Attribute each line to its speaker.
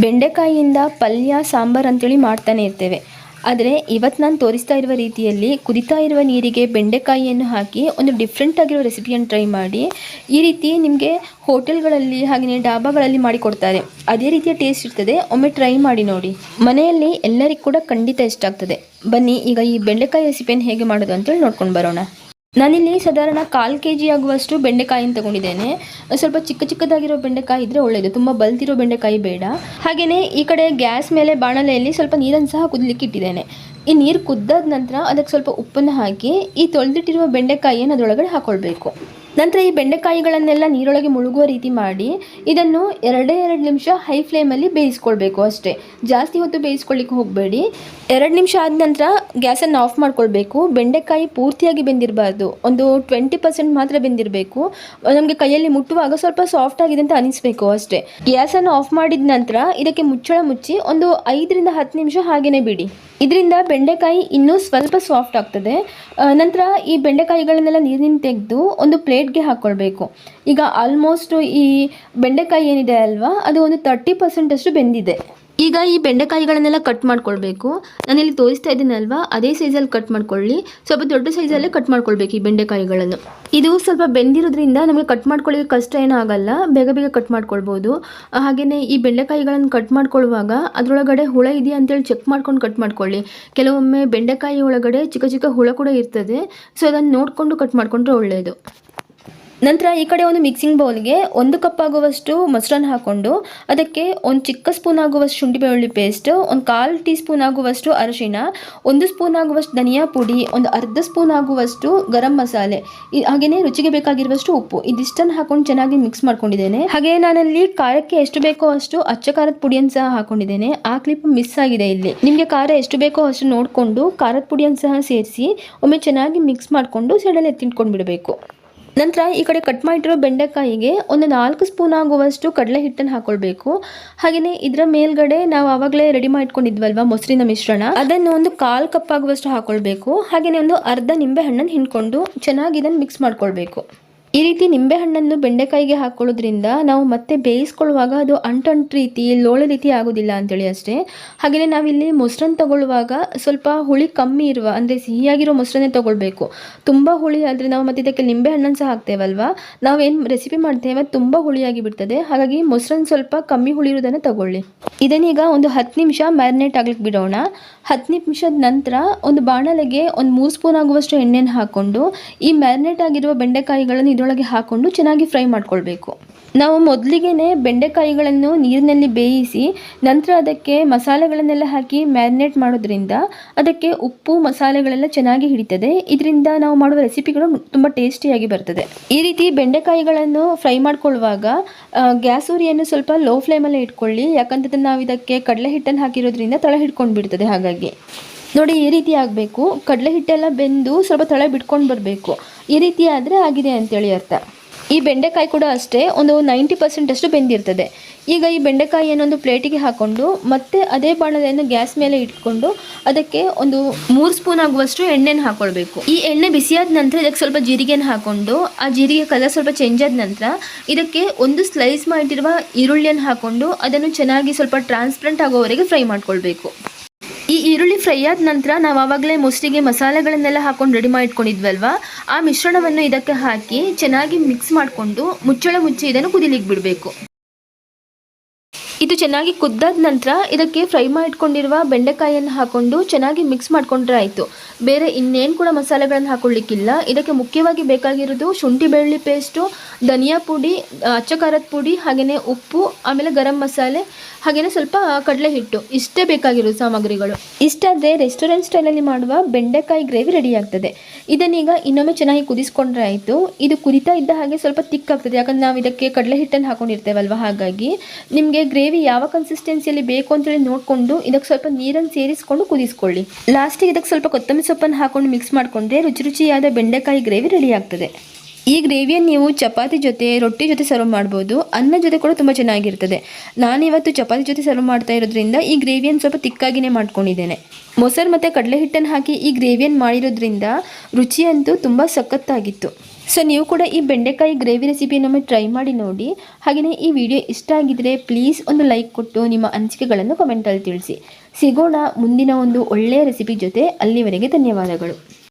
Speaker 1: ಬೆಂಡೆಕಾಯಿಯಿಂದ ಪಲ್ಯ, ಸಾಂಬಾರು ಅಂತೇಳಿ ಮಾಡ್ತಾನೆ ಇರ್ತೇವೆ. ಆದರೆ ಇವತ್ತು ನಾನು ತೋರಿಸ್ತಾ ಇರುವ ರೀತಿಯಲ್ಲಿ ಕುದಿತಾ ಇರುವ ನೀರಿಗೆ ಬೆಂಡೆಕಾಯಿಯನ್ನು ಹಾಕಿ ಒಂದು ಡಿಫ್ರೆಂಟ್ ಆಗಿರೋ ರೆಸಿಪಿಯನ್ನು ಟ್ರೈ ಮಾಡಿ, ಈ ರೀತಿ ನಿಮಗೆ ಹೋಟೆಲ್ಗಳಲ್ಲಿ ಹಾಗೆಯೇ ಡಾಬಾಗಳಲ್ಲಿ ಮಾಡಿಕೊಡ್ತಾರೆ. ಅದೇ ರೀತಿಯ ಟೇಸ್ಟ್ ಇರ್ತದೆ. ಒಮ್ಮೆ ಟ್ರೈ ಮಾಡಿ ನೋಡಿ. ಮನೆಯಲ್ಲಿ ಎಲ್ಲರಿಗೂ ಕೂಡ ಖಂಡಿತ ಇಷ್ಟ ಆಗ್ತದೆ. ಬನ್ನಿ, ಈಗ ಈ ಬೆಂಡೆಕಾಯಿ ರೆಸಿಪಿಯನ್ನು ಹೇಗೆ ಮಾಡೋದು ಅಂತೇಳಿ ನೋಡ್ಕೊಂಡು ಬರೋಣ. ನಾನಿಲ್ಲಿ ಸಾಧಾರಣ ಕಾಲು ಕೆ ಜಿ ಆಗುವಷ್ಟು ಬೆಂಡೆಕಾಯಿನ ತಗೊಂಡಿದ್ದೇನೆ. ಸ್ವಲ್ಪ ಚಿಕ್ಕ ಚಿಕ್ಕದಾಗಿರೋ ಬೆಂಡೆಕಾಯಿ ಇದ್ರೆ ಒಳ್ಳೆಯದು ತುಂಬ ಬಲ್ತಿರೋ ಬೆಂಡೆಕಾಯಿ ಬೇಡ. ಹಾಗೆಯೇ ಈ ಕಡೆ ಗ್ಯಾಸ್ ಮೇಲೆ ಬಾಣಲೆಯಲ್ಲಿ ಸ್ವಲ್ಪ ನೀರನ್ನು ಸಹ ಕುದಲಿಕ್ಕೆ ಇಟ್ಟಿದ್ದೇನೆ. ಈ ನೀರು ಕುದ್ದಾದ ನಂತರ ಅದಕ್ಕೆ ಸ್ವಲ್ಪ ಉಪ್ಪನ್ನು ಹಾಕಿ ಈ ತೊಳೆದಿಟ್ಟಿರುವ ಬೆಂಡೆಕಾಯಿಯನ್ನು ಅದರೊಳಗಡೆ ಹಾಕೊಳ್ಬೇಕು. ನಂತರ ಈ ಬೆಂಡೆಕಾಯಿಗಳನ್ನೆಲ್ಲ ನೀರೊಳಗೆ ಮುಳುಗುವ ರೀತಿ ಮಾಡಿ ಇದನ್ನು ಎರಡೇ ಎರಡು ನಿಮಿಷ ಹೈ ಫ್ಲೇಮಲ್ಲಿ ಬೇಯಿಸ್ಕೊಳ್ಬೇಕು ಅಷ್ಟೇ. ಜಾಸ್ತಿ ಹೊತ್ತು ಬೇಯಿಸ್ಕೊಳ್ಳಿಕ್ಕೆ ಹೋಗಬೇಡಿ. ಎರಡು ನಿಮಿಷ ಆದ ನಂತರ ಗ್ಯಾಸನ್ನು ಆಫ್ ಮಾಡ್ಕೊಳ್ಬೇಕು. ಬೆಂಡೆಕಾಯಿ ಪೂರ್ತಿಯಾಗಿ ಬೆಂದಿರಬಾರ್ದು. ಒಂದು ಟ್ವೆಂಟಿ ಪರ್ಸೆಂಟ್ ಮಾತ್ರ ಬೆಂದಿರಬೇಕು. ನಮಗೆ ಕೈಯಲ್ಲಿ ಮುಟ್ಟುವಾಗ ಸ್ವಲ್ಪ ಸಾಫ್ಟ್ ಆಗಿದೆ ಅಂತ ಅನಿಸ್ಬೇಕು ಅಷ್ಟೇ. ಗ್ಯಾಸನ್ನು ಆಫ್ ಮಾಡಿದ ನಂತರ ಇದಕ್ಕೆ ಮುಚ್ಚಳ ಮುಚ್ಚಿ ಒಂದು ಐದರಿಂದ ಹತ್ತು ನಿಮಿಷ ಹಾಗೇನೆ ಬಿಡಿ. ಇದರಿಂದ ಬೆಂಡೆಕಾಯಿ ಇನ್ನೂ ಸ್ವಲ್ಪ ಸಾಫ್ಟ್ ಆಗ್ತದೆ. ನಂತರ ಈ ಬೆಂಡೆಕಾಯಿಗಳನ್ನೆಲ್ಲ ನೀರಿನಿಂದ ತೆಗೆದು ಒಂದು ಪ್ಲೇಟ್ಗೆ ಹಾಕ್ಕೊಳ್ಬೇಕು ಈಗ ಆಲ್ಮೋಸ್ಟ್ ಈ ಬೆಂಡೆಕಾಯಿ ಏನಿದೆ ಅಲ್ವಾ, ಅದು ಒಂದು ತರ್ಟಿ ಪರ್ಸೆಂಟ್ ಅಷ್ಟು ಬೆಂದಿದೆ. ಈಗ ಈ ಬೆಂಡೆಕಾಯಿಗಳನ್ನೆಲ್ಲ ಕಟ್ ಮಾಡ್ಕೊಳ್ಬೇಕು. ನಾನಿಲ್ಲಿ ತೋರಿಸ್ತಾ ಇದ್ದೀನಲ್ವಾ ಅದೇ ಸೈಜಲ್ಲಿ ಕಟ್ ಮಾಡ್ಕೊಳ್ಳಿ. ಸ್ವಲ್ಪ ದೊಡ್ಡ ಸೈಜಲ್ಲೇ ಕಟ್ ಮಾಡ್ಕೊಳ್ಬೇಕು ಈ ಬೆಂಡೆಕಾಯಿಗಳನ್ನು. ಇದು ಸ್ವಲ್ಪ ಬೆಂದಿರೋದ್ರಿಂದ ನಮಗೆ ಕಟ್ ಮಾಡ್ಕೊಳ್ಳಿಕ್ಕೆ ಕಷ್ಟ ಏನೂ ಆಗಲ್ಲ, ಬೇಗ ಬೇಗ ಕಟ್ ಮಾಡ್ಕೊಳ್ಬೋದು. ಹಾಗೆಯೇ ಈ ಬೆಂಡೆಕಾಯಿಗಳನ್ನು ಕಟ್ ಮಾಡ್ಕೊಳ್ಳುವಾಗ ಅದರೊಳಗಡೆ ಹುಳ ಇದೆಯಾ ಅಂತೇಳಿ ಚೆಕ್ ಮಾಡ್ಕೊಂಡು ಕಟ್ ಮಾಡ್ಕೊಳ್ಳಿ. ಕೆಲವೊಮ್ಮೆ ಬೆಂಡೆಕಾಯಿ ಒಳಗಡೆ ಚಿಕ್ಕ ಚಿಕ್ಕ ಹುಳ ಕೂಡ ಇರ್ತದೆ ಸೊ ಅದನ್ನು ನೋಡಿಕೊಂಡು ಕಟ್ ಮಾಡಿಕೊಂಡ್ರೆ ಒಳ್ಳೆಯದು ನಂತರ ಈ ಕಡೆ ಒಂದು ಮಿಕ್ಸಿಂಗ್ ಬೌಲ್ಗೆ ಒಂದು ಕಪ್ ಆಗುವಷ್ಟು ಮೊಸರನ್ನು ಹಾಕ್ಕೊಂಡು ಅದಕ್ಕೆ ಒಂದು ಚಿಕ್ಕ ಸ್ಪೂನ್ ಆಗುವಷ್ಟು ಶುಂಠಿ ಬೆಳ್ಳುಳ್ಳಿ ಪೇಸ್ಟ್ ಒಂದು ಕಾಲು ಟೀ ಸ್ಪೂನ್ ಆಗುವಷ್ಟು ಅರಿಶಿಣ, ಒಂದು ಸ್ಪೂನ್ ಆಗುವಷ್ಟು ಧನಿಯಾ ಪುಡಿ, ಒಂದು ಅರ್ಧ ಸ್ಪೂನ್ ಆಗುವಷ್ಟು ಗರಂ ಮಸಾಲೆ. ಹಾಗೆಯೇ ರುಚಿಗೆ ಬೇಕಾಗಿರುವಷ್ಟು ಉಪ್ಪು. ಇದಿಷ್ಟನ್ನು ಹಾಕೊಂಡು ಚೆನ್ನಾಗಿ ಮಿಕ್ಸ್ ಮಾಡ್ಕೊಂಡಿದ್ದೇನೆ. ಹಾಗೆ ನಾನಲ್ಲಿ ಖಾರಕ್ಕೆ ಎಷ್ಟು ಬೇಕೋ ಅಷ್ಟು ಅಚ್ಚ ಖಾರದ ಪುಡಿಯನ್ನು ಸಹ ಹಾಕೊಂಡಿದ್ದೇನೆ. ಆ ಕ್ಲಿಪ್ ಮಿಸ್ ಆಗಿದೆ ಇಲ್ಲಿ. ನಿಮಗೆ ಖಾರ ಎಷ್ಟು ಬೇಕೋ ಅಷ್ಟು ನೋಡಿಕೊಂಡು ಖಾರದ ಪುಡಿಯನ್ನು ಸಹ ಸೇರಿಸಿ, ಒಮ್ಮೆ ಚೆನ್ನಾಗಿ ಮಿಕ್ಸ್ ಮಾಡಿಕೊಂಡು ಸೈಡಲ್ಲಿ ಎತ್ತಿಟ್ಕೊಂಡು ಬಿಡಬೇಕು ನಂತರ ಈ ಕಡೆ ಕಟ್ ಮಾಡಿರೋ ಬೆಂಡೆಕಾಯಿಗೆ ಒಂದು ನಾಲ್ಕು ಸ್ಪೂನ್ ಆಗುವಷ್ಟು ಕಡಲೆ ಹಿಟ್ಟನ್ನು ಹಾಕೊಳ್ಬೇಕು. ಹಾಗೆಯೇ ಇದರ ಮೇಲ್ಗಡೆ ನಾವು ಆವಾಗಲೇ ರೆಡಿ ಮಾಡ್ಕೊಂಡಿದ್ವಲ್ವಾ ಮೊಸರಿನ ಮಿಶ್ರಣ? ಅದನ್ನು ಒಂದು ಕಾಲು ಕಪ್ ಆಗುವಷ್ಟು ಹಾಕೊಳ್ಬೇಕು. ಹಾಗೆಯೇ ಒಂದು ಅರ್ಧ ನಿಂಬೆ ಹಣ್ಣನ್ನು ಹಿಂಡ್ಕೊಂಡು ಚೆನ್ನಾಗಿ ಇದನ್ನು ಮಿಕ್ಸ್ ಮಾಡ್ಕೊಳ್ಬೇಕು. ಈ ರೀತಿ ನಿಂಬೆ ಹಣ್ಣನ್ನು ಬೆಂಡೆಕಾಯಿಗೆ ಹಾಕೊಳ್ಳೋದ್ರಿಂದ ನಾವು ಮತ್ತೆ ಬೇಯಿಸ್ಕೊಳ್ಳುವಾಗ ಅದು ಅಂಟಂಟು ರೀತಿ, ಲೋಳೆ ರೀತಿ ಆಗೋದಿಲ್ಲ ಅಂತೇಳಿ ಅಷ್ಟೇ. ಹಾಗೆಯೇ ನಾವಿಲ್ಲಿ ಮೊಸರನ್ನು ತಗೊಳ್ಳುವಾಗ ಸ್ವಲ್ಪ ಹುಳಿ ಕಮ್ಮಿ ಇರುವ, ಅಂದರೆ ಸಿಹಿಯಾಗಿರೋ ಮೊಸರನ್ನೇ ತೊಗೊಳ್ಬೇಕು. ತುಂಬ ಹುಳಿ ಆದರೆ ನಾವು ಮತ್ತೆ ಇದಕ್ಕೆ ನಿಂಬೆಹಣ್ಣನ್ನು ಸಹ ಹಾಕ್ತೇವಲ್ವಾ? ನಾವೇನು ರೆಸಿಪಿ ಮಾಡ್ತೇವೆ, ತುಂಬ ಹುಳಿಯಾಗಿ ಬಿಡ್ತದೆ. ಹಾಗಾಗಿ ಮೊಸರನ್ನು ಸ್ವಲ್ಪ ಕಮ್ಮಿ ಹುಳಿ ಇರೋದನ್ನು ತಗೊಳ್ಳಿ. ಇದನ್ನೀಗ ಒಂದು ಹತ್ತು ನಿಮಿಷ ಮ್ಯಾರಿನೇಟ್ ಆಗ್ಲಿಕ್ಕೆ ಬಿಡೋಣ. ಹತ್ತು ನಿಮಿಷದ ನಂತರ ಒಂದು ಬಾಣಲೆಗೆ ಒಂದು ಮೂರು ಸ್ಪೂನ್ ಆಗುವಷ್ಟು ಎಣ್ಣೆನ ಹಾಕ್ಕೊಂಡು ಈ ಮ್ಯಾರಿನೇಟ್ ಆಗಿರುವ ಬೆಂಡೆಕಾಯಿಗಳನ್ನು ಇದರೊಳಗೆ ಹಾಕ್ಕೊಂಡು ಚೆನ್ನಾಗಿ ಫ್ರೈ ಮಾಡ್ಕೊಳ್ಬೇಕು. ನಾವು ಮೊದಲಿಗೆ ಬೆಂಡೆಕಾಯಿಗಳನ್ನು ನೀರಿನಲ್ಲಿ ಬೇಯಿಸಿ ನಂತರ ಅದಕ್ಕೆ ಮಸಾಲೆಗಳನ್ನೆಲ್ಲ ಹಾಕಿ ಮ್ಯಾರಿನೇಟ್ ಮಾಡೋದ್ರಿಂದ ಅದಕ್ಕೆ ಉಪ್ಪು, ಮಸಾಲೆಗಳೆಲ್ಲ ಚೆನ್ನಾಗಿ ಹಿಡಿತದೆ. ಇದರಿಂದ ನಾವು ಮಾಡುವ ರೆಸಿಪಿಗಳು ತುಂಬ ಟೇಸ್ಟಿಯಾಗಿ ಬರ್ತದೆ. ಈ ರೀತಿ ಬೆಂಡೆಕಾಯಿಗಳನ್ನು ಫ್ರೈ ಮಾಡ್ಕೊಳ್ಳುವಾಗ ಗ್ಯಾಸ್ ಉರಿಯನ್ನು ಸ್ವಲ್ಪ ಲೋ ಫ್ಲೇಮಲ್ಲೇ ಇಟ್ಕೊಳ್ಳಿ. ಯಾಕಂತಂದ್ರೆ ನಾವು ಇದಕ್ಕೆ ಕಡಲೆ ಹಿಟ್ಟನ್ನು ಹಾಕಿರೋದ್ರಿಂದ ತಳ ಹಿಡ್ಕೊಂಡು ಬಿಡ್ತದೆ ಹಾಗಾಗಿ. ನೋಡಿ, ಈ ರೀತಿ ಆಗಬೇಕು. ಕಡಲೆ ಹಿಟ್ಟೆಲ್ಲ ಬೆಂದು ಸ್ವಲ್ಪ ತಳೆ ಬಿಟ್ಕೊಂಡು ಬರಬೇಕು. ಈ ರೀತಿ ಆದರೆ ಆಗಿದೆ ಅಂತೇಳಿ ಅರ್ಥ. ಈ ಬೆಂಡೆಕಾಯಿ ಕೂಡ ಅಷ್ಟೇ, ಒಂದು ನೈಂಟಿ ಪರ್ಸೆಂಟಷ್ಟು ಬೆಂದಿರ್ತದೆ. ಈಗ ಈ ಬೆಂಡೆಕಾಯಿಯನ್ನು ಒಂದು ಪ್ಲೇಟಿಗೆ ಹಾಕ್ಕೊಂಡು ಮತ್ತೆ ಅದೇ ಬಾಣಲೆಯನ್ನು ಗ್ಯಾಸ್ ಮೇಲೆ ಇಟ್ಕೊಂಡು, ಅದಕ್ಕೆ ಒಂದು ಮೂರು ಸ್ಪೂನ್ ಆಗುವಷ್ಟು ಎಣ್ಣೆನ ಹಾಕ್ಕೊಳ್ಬೇಕು ಈ ಎಣ್ಣೆ ಬಿಸಿಯಾದ ನಂತರ ಇದಕ್ಕೆ ಸ್ವಲ್ಪ ಜೀರಿಗೆನ ಹಾಕೊಂಡು, ಆ ಜೀರಿಗೆ ಕಲರ್ ಸ್ವಲ್ಪ ಚೇಂಜ್ ಆದ ನಂತರ ಇದಕ್ಕೆ ಒಂದು ಸ್ಲೈಸ್ ಮಾಡಿರುವ ಈರುಳ್ಳಿಯನ್ನು ಹಾಕೊಂಡು, ಅದನ್ನು ಚೆನ್ನಾಗಿ ಸ್ವಲ್ಪ ಟ್ರಾನ್ಸ್ಪರೆಂಟ್ ಆಗೋವರೆಗೆ ಫ್ರೈ ಮಾಡ್ಕೊಳ್ಬೇಕು. ಈರುಳ್ಳಿ ಫ್ರೈ ಆದ ನಂತರ ನಾವು ಆವಾಗಲೇ ಮೊಸರಿಗೆ ಮಸಾಲೆಗಳನ್ನೆಲ್ಲ ಹಾಕೊಂಡು ರೆಡಿ ಮಾಡಿ ಇಟ್ಕೊಂಡಿದ್ವಲ್ವಾ ಆ ಮಿಶ್ರಣವನ್ನು ಇದಕ್ಕೆ ಹಾಕಿ ಚೆನ್ನಾಗಿ ಮಿಕ್ಸ್ ಮಾಡಿಕೊಂಡು ಮುಚ್ಚಳ ಮುಚ್ಚಿ ಇದನ್ನು ಕುದಿಲಿಕ್ಕೆ ಬಿಡಬೇಕು ಇದು ಚೆನ್ನಾಗಿ ಕುದ್ದಾದ ನಂತರ ಇದಕ್ಕೆ ಫ್ರೈ ಮಾಡಿಟ್ಕೊಂಡಿರುವ ಬೆಂಡೆಕಾಯಿಯನ್ನು ಹಾಕೊಂಡು ಚೆನ್ನಾಗಿ ಮಿಕ್ಸ್ ಮಾಡ್ಕೊಂಡ್ರೆ ಆಯಿತು. ಬೇರೆ ಇನ್ನೇನು ಕೂಡ ಮಸಾಲೆಗಳನ್ನು ಹಾಕೊಳ್ಳಿಕ್ಕಿಲ್ಲ. ಇದಕ್ಕೆ ಮುಖ್ಯವಾಗಿ ಬೇಕಾಗಿರೋದು ಶುಂಠಿ ಬೆಳ್ಳುಳ್ಳಿ ಪೇಸ್ಟು ಧನಿಯಾ ಪುಡಿ ಅಚ್ಚಕಾರದ ಪುಡಿ ಹಾಗೆಯೇ ಉಪ್ಪು, ಆಮೇಲೆ ಗರಂ ಮಸಾಲೆ ಹಾಗೆಯೇ ಸ್ವಲ್ಪ ಕಡಲೆ ಹಿಟ್ಟು ಇಷ್ಟೇ ಬೇಕಾಗಿರೋ ಸಾಮಗ್ರಿಗಳು. ಇಷ್ಟಾದರೆ ರೆಸ್ಟೋರೆಂಟ್ ಸ್ಟೈಲಲ್ಲಿ ಮಾಡುವ ಬೆಂಡೆಕಾಯಿ ಗ್ರೇವಿ ರೆಡಿ ಆಗ್ತದೆ ಇದನ್ನೀಗ ಇನ್ನೊಮ್ಮೆ ಚೆನ್ನಾಗಿ ಕುದಿಸ್ಕೊಂಡ್ರೆ ಆಯಿತು. ಇದು ಕುದಿತಾ ಇದ್ದ ಹಾಗೆ ಸ್ವಲ್ಪ ತಿಕ್ಕಾಗ್ತದೆ. ಯಾಕಂದ್ರೆ ನಾವು ಇದಕ್ಕೆ ಕಡಲೆ ಹಿಟ್ಟನ್ನು ಹಾಕೊಂಡಿರ್ತೇವಲ್ವ? ಹಾಗಾಗಿ ನಿಮಗೆ ಗ್ರೇವಿ ಯಾವ ಕನ್ಸಿಸ್ಟೆನ್ಸಿಯಲ್ಲಿ ಬೇಕು ಅಂತೇಳಿ ನೋಡಿಕೊಂಡು ಇದಕ್ಕೆ ಸ್ವಲ್ಪ ನೀರನ್ನು ಸೇರಿಸ್ಕೊಂಡು ಕುದಿಸ್ಕೊಳ್ಳಿ. ಲಾಸ್ಟಿಗೆ ಇದಕ್ಕೆ ಸ್ವಲ್ಪ ಕೊತ್ತಂಬರಿ ಸೊಪ್ಪನ್ನು ಹಾಕೊಂಡು ಮಿಕ್ಸ್ ಮಾಡಿಕೊಂಡ್ರೆ ರುಚಿ ರುಚಿಯಾದ ಬೆಂಡೆಕಾಯಿ ಗ್ರೇವಿ ರೆಡಿ ಆಗ್ತದೆ. ಈ ಗ್ರೇವಿಯನ್ನು ನೀವು ಚಪಾತಿ ಜೊತೆ, ರೊಟ್ಟಿ ಜೊತೆ ಸರ್ವ್ ಮಾಡ್ಬೋದು. ಅನ್ನ ಜೊತೆ ಕೂಡ ತುಂಬ ಚೆನ್ನಾಗಿರ್ತದೆ. ನಾನಿವತ್ತು ಚಪಾತಿ ಜೊತೆ ಸರ್ವ್ ಮಾಡ್ತಾ ಇರೋದ್ರಿಂದ ಈ ಗ್ರೇವಿಯನ್ನು ಸ್ವಲ್ಪ ತಿಕ್ಕಾಗಿನೇ ಮಾಡ್ಕೊಂಡಿದ್ದೇನೆ. ಮೊಸರು ಮತ್ತು ಕಡಲೆ ಹಿಟ್ಟನ್ನು ಹಾಕಿ ಈ ಗ್ರೇವಿಯನ್ನು ಮಾಡಿರೋದ್ರಿಂದ ರುಚಿಯಂತೂ ತುಂಬ ಸಖತ್ತಾಗಿತ್ತು. ಸೊ ನೀವು ಕೂಡ ಈ ಬೆಂಡೆಕಾಯಿ ಗ್ರೇವಿ ರೆಸಿಪಿಯನ್ನೊಮ್ಮೆ ಟ್ರೈ ಮಾಡಿ ನೋಡಿ. ಹಾಗೆಯೇ ಈ ವಿಡಿಯೋ ಇಷ್ಟ ಆಗಿದ್ದರೆ ಪ್ಲೀಸ್ ಒಂದು ಲೈಕ್ ಕೊಟ್ಟು ನಿಮ್ಮ ಅನಿಸಿಕೆಗಳನ್ನು ಕಮೆಂಟಲ್ಲಿ ತಿಳಿಸಿ. ಸಿಗೋಣ ಮುಂದಿನ ಒಂದು ಒಳ್ಳೆಯ ರೆಸಿಪಿ ಜೊತೆ. ಅಲ್ಲಿವರೆಗೆ ಧನ್ಯವಾದಗಳು.